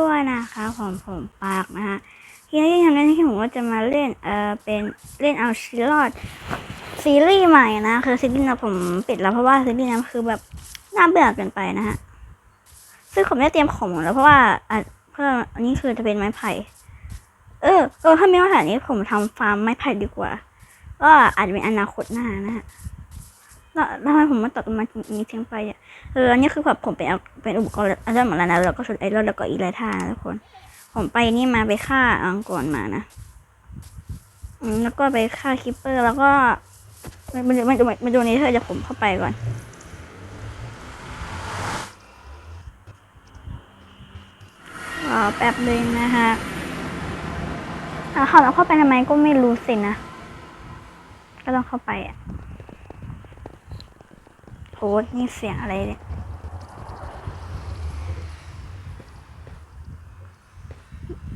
ด้วยนะคะผมผมปากนะฮะทีนี้ทำหน้าที่ผมก็จะมาเล่นเออเป็นเล่นเอาชีรอดซีรีส์ใหม่นะคือซีรีส์นะผมปิดแล้วเพราะว่าซีรีส์นั้นคือแบบน่าเบื่อเกินไปนะฮะซึ่งผมได้เตรียมของแล้วเพราะว่าอะเพื่ออันนี้คือจะเป็นไม้ไผ่ เออเออถ้ามีมาตรฐานนี้ผมทำฟาร์มไม้ไผ่ดีกว่า ก็อาจจะเป็นอนาคตหน้านะฮะ ทำไมผมมาตัดต้นไม้นี้ทิ้งไปอะเอออันนี้คือแบบผมเป็นเอาเป็นอุปกรณ์อาจารย์หมดแล้วนะแล้วก็ชุดไอรอนแล้วก็อีไลท่าทุกคน ผมไปนี่มาไปฆ่าอังกรมานะแล้วก็ไปฆ่าคิปเปอร์แล้วก็มันมันมันมันมันดูนี้เธอจะผมเข้าไปก่อนรอแป๊บนึงนะคะถ้าเข้าแล้วเข้าไปทำไมก็ไม่รู้สินะ ก็ต้องเข้าไปอะ โพสต์นี่เสียงอะไรเนี่ย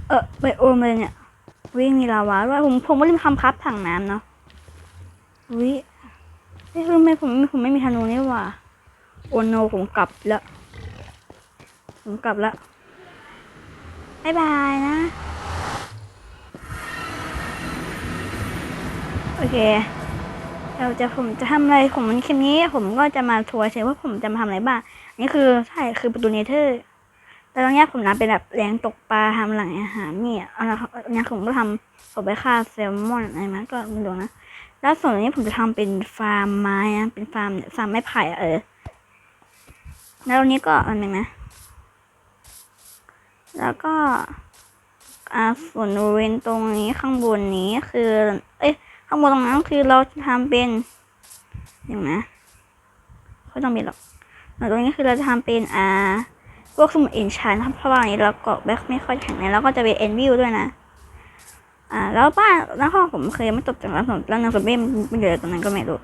เออไปโอมเลยเนี่ย วิ่งมีลาวาด้วยผมผมก็ลืมทำครับถังน้ำเนาะวิเฮ้ยทำไมผมผมไม่มีธนูนี่ว่า โอโนผมกลับแล้วผมกลับแล้วบายบายนะ โอเค เราจะผมจะทำอะไรผมวันคลิปนี้ ผมก็จะมาทัวร์เฉยว่าผมจะมาทำอะไรบ้างอันนี่คือใช่คือประตูเนเธอร์แต่ตอนนี้ผมนะเป็นแบบแรงตกปลาทำหลังอาหารนี่เอาละอันนี้ผมก็ทำผมไปฆ่าแซลมอนอะไรมาก็ไม่รู้นะแล้วส่วนนี้ผมจะทำเป็นฟาร์มไม้นะเป็นฟาร์มฟาร์มไม้ไผ่เออแล้วตรงนี้ก็อันหนึ่งนะแล้วก็อ่าส่วนบริเวณตรงนี้ข้างบนนี้คือ เอ้ย ข้างบนตรงนั้นคือเราจะทำเป็นอย่างนะไม่ต้องมีหรอกแล้วตรงนี้คือเราจะทำเป็นอ่าพวกสมุดเอ็นชานครับเพราะว่าอันนี้เราเกาะแบ็คไม่ค่อยแข็งแรงแล้วก็จะเป็นเอ็นวิวด้วยนะอ่าแล้วบ้านแล้วห้องผมเคยไม่ตกแต่งแล้วผมแล้วนางสมเบ้ไม่เหลือตรงนั้นก็ไม่รู้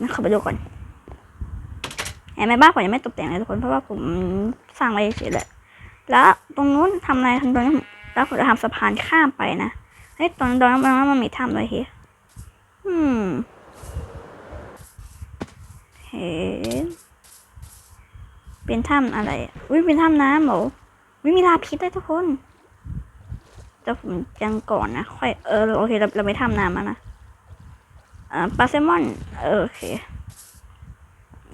นั่นข้าไปดูก่อนเห็นไหมบ้านผมยังไม่ตกแต่งเลยทุกคนเพราะว่าผมสร้างไว้เฉยๆแหละแล้วตรงนู้นทำอะไรตรงนี้แล้วผมจะทำสะพานข้ามไปนะเฮ้ยตรงนั้นตรงนั้นมันมีถ้ำด้วยเฮ้ย อืมเห็นเป็นถ้ำอะไรอะอุ้ยเป็นถ้ำน้ำเหรอวิมีลาพิษด้วยทุกคนแต่ผมยังก่อนนะ ค่อย เออ โอเค เราเราไม่ทำน้ำแล้วนะอ่าปลาแซลมอนเออโอเค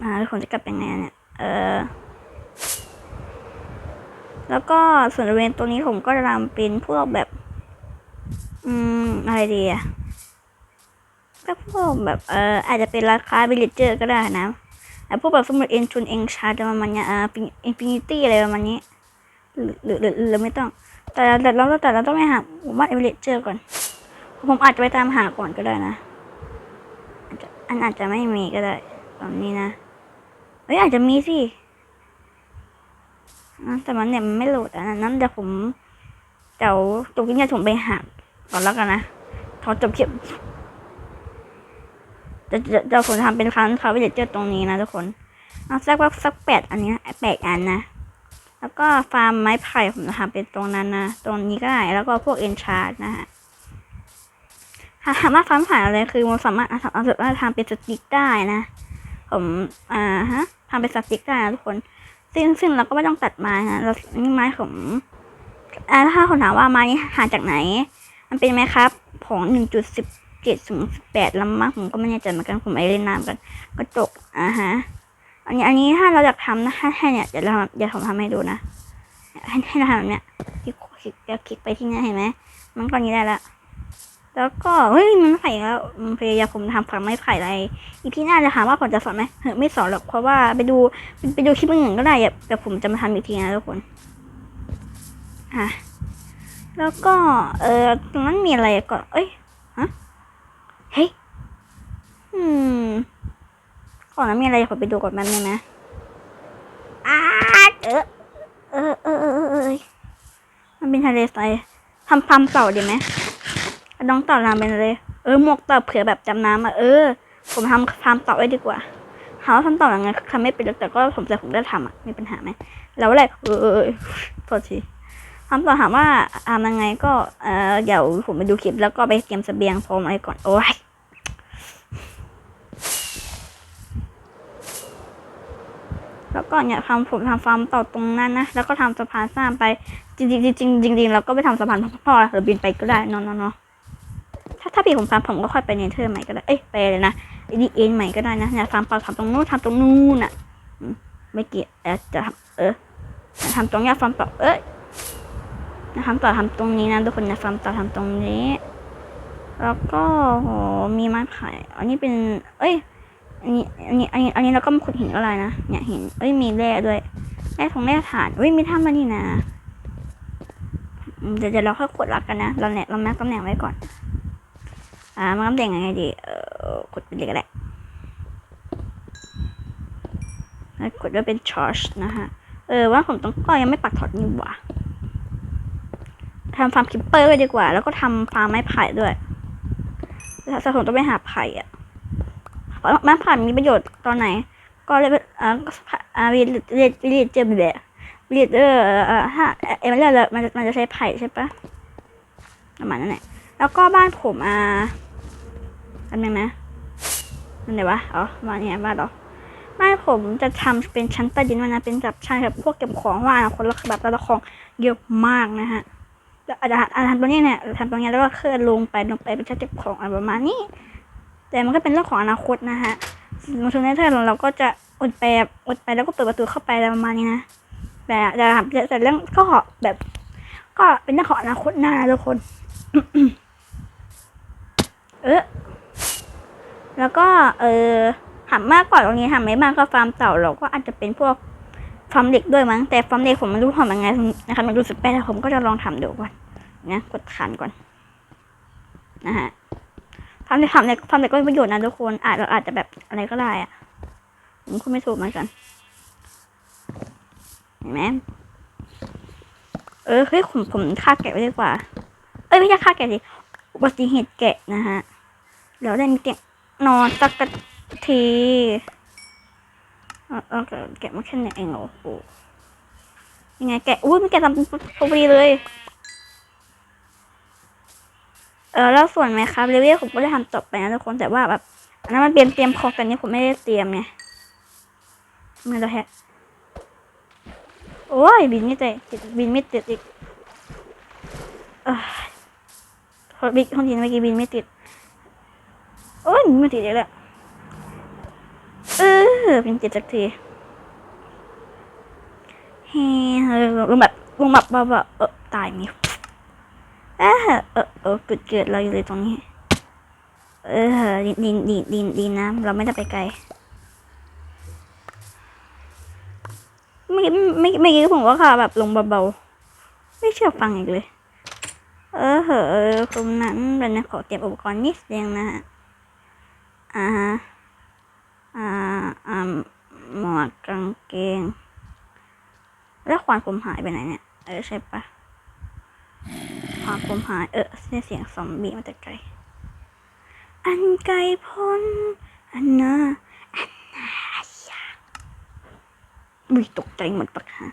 อ่าแล้วผมจะกลับยังไงเนี่ย เออ แล้วก็ส่วนบริเวณตรงนี้ผมก็จะทำเป็นพวกแบบ อืม อะไรดีอะ็พวกแบบเอออาจจะเป็นราคาบิลเลเจอร์ก็ได้นะไอพวกแบบสมุดเอ็นชุนเอ็นชาร์ดประมาณเนี้ยอ่าอินฟินิตี้อะไรประมาณนี้หรือหรือหรือไม่ต้อง แต่แต่เราแต่เราต้องไปหาผมว่าเอเวอเรเจอร์ก่อน ผมอาจจะไปตามหาก่อนก็ได้นะอันอาจจะไม่มีก็ได้ตอนนี้นะเอ้ยอาจจะมีสิแต่มันเนี่ยมันไม่โหลดอันนั้นเดี๋ยวผมเดี๋ยวจบคลินี่ยผมไปหาก่อนแล้วกันนะพอจบคลิป จะจะจะผมทำเป็นครั้งคาเวเจอร์ตรงนี้นะทุกคนเอาสักว่าสักแปดอันนี้แปดอันนะ แล้วก็ฟาร์มไม้ไผ่ผมจะทำเป็นตรงนั้นนะตรงนี้ก็ได้แล้วก็พวกเอนชาร์ดนะฮะถามว่าฟาร์มไผ่อะไรคือมันสามารถเอาเอาเอาทำเป็นสติ๊กได้นะ ผมอ่าฮะทำเป็นสติ๊กได้นะทุกคน ซึ่งซึ่งเราก็ไม่ต้องตัดไม้นะเรานี่ไม้ผมอ่าถ้าคนถามว่าไม้นี้หาจากไหน มันเป็นไหมครับของหนึ่งจุดสิบ เจ็ดถึงสิบแปดลำมากผมก็ไม่แน่ใจเหมือนกันผมไม่เล่นน้ำกันกระจกอ่าฮะอันนี้อันนี้ถ้าเราอยากทำนะให้ให้เนี่ยเดี๋ยวเราเดี๋ยวผมทำให้ดูนะให้ให้เราทำแบบเนี้ยคลิกคลิกแล้วคลิกไปที่นี่เห็นไหมมันก็นี้ได้ละแล้วก็เฮ้ยมันไม่ไผ่แล้วพยายามผมทำฝังไม่ไผ่อะไรอีพีหน้าจะถามว่าผมจะสอนไหมเฮ้ยไม่สอนหรอกเพราะว่าไปดูไปดูคลิปอื่นก็ได้แต่ผมจะมาทำอีกทีนะทุกคนอะแล้วก็เออตรงนั้นมีอะไรก่อนเอ้ยฮะ เฮ้ย อืมก่อนนั้นมีอะไรขอไปดูก่อนแป๊บนึงนะอ้าเออเออเออเออเออเออมันเป็นทะเลทรายทำฟาร์มเต่าดีไหมน้องเต่าทำเป็นเลย เออหมวกเต่าเผื่อแบบจำน้ำอะเออ ผมทำฟาร์มเต่าไว้ดีกว่าหาว่าทำเต่ายังไงทำไม่เป็นหรอกแต่ก็ผมจะผมได้ทำอะมีปัญหาไหมแล้วอะไรเออเออโทษที ทำต่อถามว่าทำยังไงก็เออเดี๋ยวผมไปดูคลิปแล้วก็ไปเตรียมเสบียงพร้อมอะไรก่อนโอ้ยแล้วก็เนี่ยทำผมทำฟาร์มต่อตรงนั้นนะแล้วก็ทำสะพานสร้างไปจริงๆจริงจริงๆเราก็ไปทำสะพานพ่อหรือบินไปก็ได้นอนนาะถ้าถ้าพี่ผมฟาร์มผมก็ค่อยไปเนเธอร์ใหม่ก็ได้เอ้ยไปเลยนะดีเอ็นใหม่ก็ได้นะเนี่ยฟาร์มเปล่าทำตรงนู้นทำตรงนู้นอะไม่เกี่ยวจะทำเออทำตรงเนี้ยฟาร์มต่อเอ้ย นะทำต่อทำตรงนี้นะทุกคนนะฟาร์มต่อทำตรงนี้ แล้วก็โหมีไม้ไผ่อันนี้เป็น เอ้ยอันนี้อันนี้อันนี้อันนี้เราก็มาขุดหินอะไรนะเนี่ยหินเอ้ยมีแร่ด้วยแร่ทองแร่ถ่านเอ้ยมีถ้ำมานี่นะเดี๋ยวเดี๋ยวเราค่อยขุดรักกันนะเราเนี่ยเราแม็กตำแหน่งไว้ก่อน อ่ามันตำแหน่งยังไงดีเออขุดไปเลยก็ได้แล้วกดว่าเป็น charge นะฮะ เออว่าผมต้องก็ยังไม่ปักถอดนี่หว่า ทำฟาร์มคิปเปอร์ดีกว่า แล้วก็ทำฟาร์มไม้ไผ่ด้วยถ้าผมต้องไปหาไผ่อะไม้ไผ่มีประโยชน์ตอนไหน ก็เลยอ่าก็อาวิลเลียวิลเจอร์แบบวิลเจอร์เอ่อถ้าเอเมอรัลมันจะมันจะใช้ไผ่ใช่ปะประมาณนั้นแหละแล้วก็บ้านผมอ่าอันนึงนะนั่นไหนวะอ๋อบ้านเนี่ยบ้านเหรอบ้านผมจะทำเป็นชั้นใต้ดินมานนะเป็นแบบชั้นแบบพวกเก็บของว่าอนาคนละแบบแต่ละของเยอะมากนะฮะ อาจจะอาจะทำตรงนี้เนี่ยทำตรงนี้แล้วก็เคลื่อนลงไปลงไปเป็นชั้นเก็บของอะไรประมาณนี้ แต่มันก็เป็นเรื่องของอนาคตนะฮะมาถึงในเทอร์เราก็จะอดไปอดไปแล้วก็เปิดประตูเข้าไปอะไรประมาณนี้นะแต่จะทำแต่เรื่องก็แบบ ก็เป็นเรื่องของอนาคตหน้าทุกคน เออแล้วก็เออถามมากกว่าตรงนี้ทำไม่มากก็ฟาร์มเต่าเราก็อาจจะเป็นพวก ฟาร์มเด็กด้วยมั้ง แต่ฟาร์มเด็กผมไม่รู้ทำยังไงนะครับมันรู้สึกแปลกแต่ผมก็จะลองทำดูก่อนนะกดขันก่อนนะฮะทำในทำในทำในก็มีประโยชน์นะทุกคนอาจเราอาจจะแบบอะไรก็ได้อะผมคุณไม่ถูกเหมือนกันเห็นไหมเออเฮ้ยผมผมฆ่าแกะไว้ดีกว่า เอ้ยไม่ใช่ฆ่าแกะสิอุบัติเหตุแกะนะฮะแล้วได้มีเตียงนอนสักที เอาเอแกะแมาแค่ไหนเองเหรอโอ้ยังไงแกะอุ้ยมันแกะทำพอดีเลย เออแล้วส่วนไหมครับเรเวลผมก็ได้ทำจบไปนะทุกคนแต่ว่าแบบอันนั้นมันเตรียมเตรียมขอแต่นี้ผมไม่ได้เตรียมไงมันจะแฮะโอ้ยบินไม่ติดติดบินไม่ติดอีกเออบิ๊กคนทีเมื่อกี้บินไม่ติด โอ้ยไม่ติดอีกแหล้ว เออบินติดสักทีเฮ้ยลงแบบลงแบบแบบเออตายมีเออเออเออเกิดเกิดเราอยู่เลยตรงนี้ เออดินดินดินดินดินนะเราไม่ได้ไปไกลไม่ไม่ไม่กี้ผมก็ค่ะแบบลงเบาๆไม่เชื่อฟังอีกเลย เออเหอะคุมนั้นเป็นขอเก็บอุปกรณ์นิดเดียวนะฮะอ่าฮะ อ่าอ่าหมวกกางเกง แล้วขวานผมหายไปไหนเนี่ย เออใช่ปะความผมหาย เออเสียงเสียงซอมบี้มาแต่ไกล อันไกลพ้น อันนาอันนาอยากวิตกใจหมดปะฮะ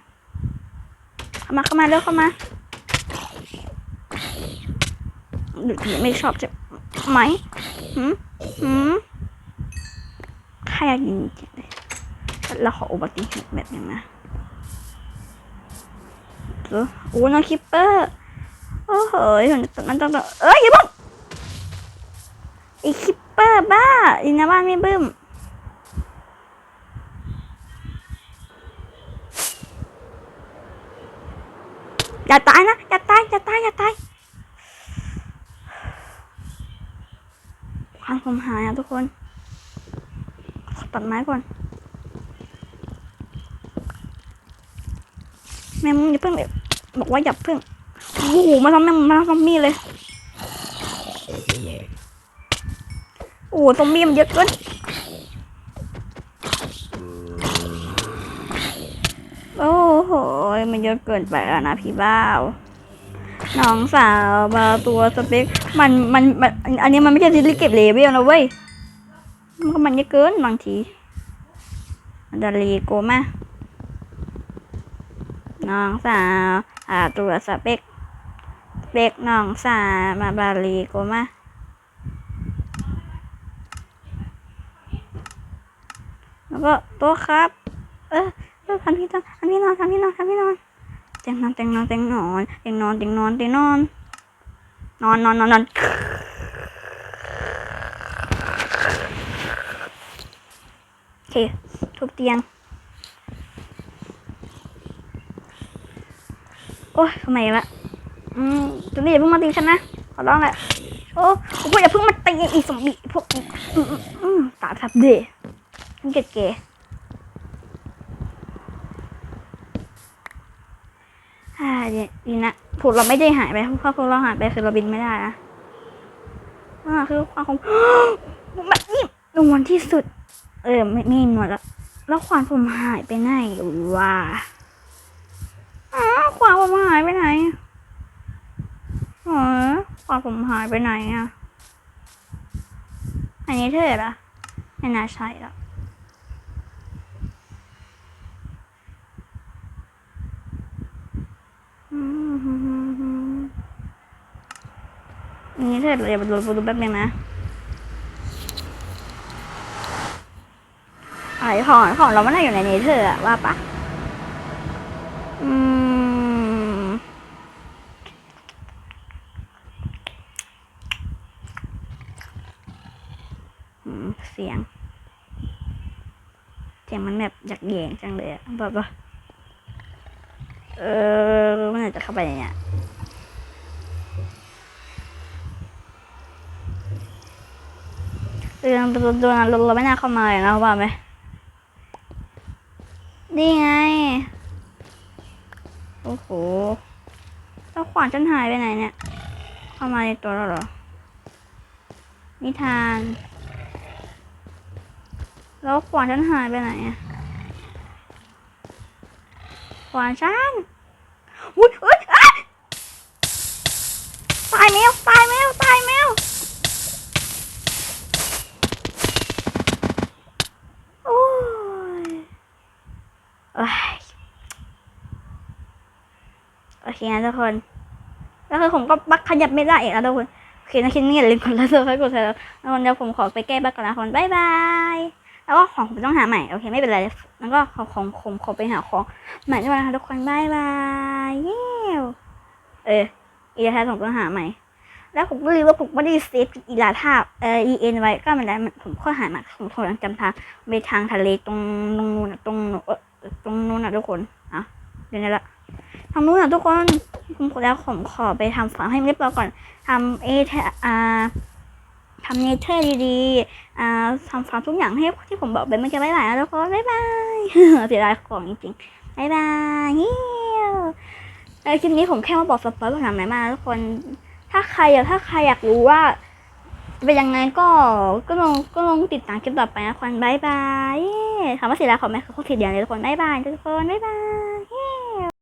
เข้ามาเข้ามาเร็วเข้ามาดูถึงไม่ชอบจะไหมหืมหืม ใครอยากยิงจริงเลยแล้วขออุบัติเหตุแบบนึงนะเออโอ้น้องคิปเปอร์โอ้โหมันมันต้องต้องเอ้ยอย่าบึ้มไอคิปเปอร์บ้าอินาบ้านไม่บึ้มอย่าตายนะอย่าตายอย่าตายอย่าตายความผมหายอะทุกคน ตัดไม้ก่อนแม่มึงอย่าเพิ่งแบบบอกว่าอย่าเพิ่งโอ้โหมาทำแม่งมาทำซอมบี้เลยโอ้โหซอมบี้มันเยอะเกินโอ้โหมันเยอะเกินไปแล้วนะพี่บ้าวน้องสาวบาตัวสเปคมันมันมัน อันนี้มันไม่ใช่ซีรีส์เก็บเลเวลนะเว้ย มันก็มันเยอะเกินบางทีมันจะรีโกมาน้องสาวหาตัวสเปคเปกน้องสาวมาบาลีโกมาแล้วก็ตัวครับ เออทำที่นอนทำที่นอนทำที่นอนทำที่นอนเตียงนอนเตียงนอนเตียงนอนเตียงนอนเตียงนอนเตียงนอนนอนนอนนอนนอนโอเค ทุบเตียง โอ้ยทำไมวะอืมจุนี่อย่าเพิ่งมาตีฉันนะ ขอร้องแหละ โอ้พวกอย่าเพิ่งมาตีอีสมบีพวกอืมอืมตาทับเดะมันเกลียดๆอ่าดีนะผูกเราไม่ได้หายไปเพราะพวกเราหายไปคือเราบินไม่ได้นะอ่าคือความของแบบนี้นวลที่สุด เออไม่ไม่นวลแล้วแล้วขวานผมหายไปไหนวะอ๋อขวานผมหายไปไหนอ๋อขวานผมหายไปไหนอะอันนี้เท่ละไม่น่าใช่ละอืมอันนี้เท่เลยเดี๋ยวดูดูแป๊บนึงนะ อะไรของของเราไม่ได้อยู่ในนี้เธอว่าปะอืมเสียง เสียงมันแบบอยากแยงจังเลยอะแบบว่าเออมันอาจจะเข้าไปเนี่ยเรื่องตัวตัวนั้นเราไม่น่าเข้ามาเลยนะว่าไหม นี่ไง โอ้โหแล้วขวานฉันหายไปไหนเนี่ย เข้ามาในตัวเราเหรอ นิทาน แล้วขวานฉันหายไปไหนอะขวานฉันอุ้ยอุ้ยตายแมว เคนะทุกคนแล้วคือผมก็บักขยับไม่ได้อีกแล้วทุกคนโอเคนะคลิปนี้อย่าลืมกดไลค์กดซับสไครต์กดแชร์แล้วเดี๋ยวผมขอไปแก้บักก่อนนะทุกคนบายบายแล้วก็ของผมต้องหาใหม่โอเคไม่เป็นไรแล้วก็ของของผมขอไปหาของใหม่ด้วยนะคะทุกคนบายบายเย้เอออีลาท่าผมต้องหาใหม่ แล้วผมก็ลืมว่าผมไม่ได้เซฟอีลาท่าเอ่อ e n ไว้ก็ไมันได้มันผมก็หามาผมผมยังจำทางไปทางทะเลตรงตรงนู้นตรงตรงนู้นนะทุกคนอะเดี๋ยวนี้ละ ทางนู้นะทุกคนผมขอแล้วผมขอไปทำฝังให้เรียบร้อยก่อนทำเอทอ่าทำเนเธอร์ดีๆอ่าทำฟาร์มทุกอย่างให้ที่ผมบอกไปเมื่อกี้บ๊ายบายนะทุกคนบ๊ายบายเสียดายของจริงๆบ๊ายบายเฮียวเออคลิปนี้ผมแค่มาบอกสปอยล์ว่าทำไหนมาทุกคน ถ้าใครอยากถ้าใครอยากรู้ว่าเป็นยังไงก็ก็ลองก็ลองติดตามคลิปต่อไปนะทุกคนบ๊ายบายเย้ถามว่าเสียดายของไหมคือโคตรเสียดายเลยทุกคนบ๊ายบายทุกคนบ๊ายบาย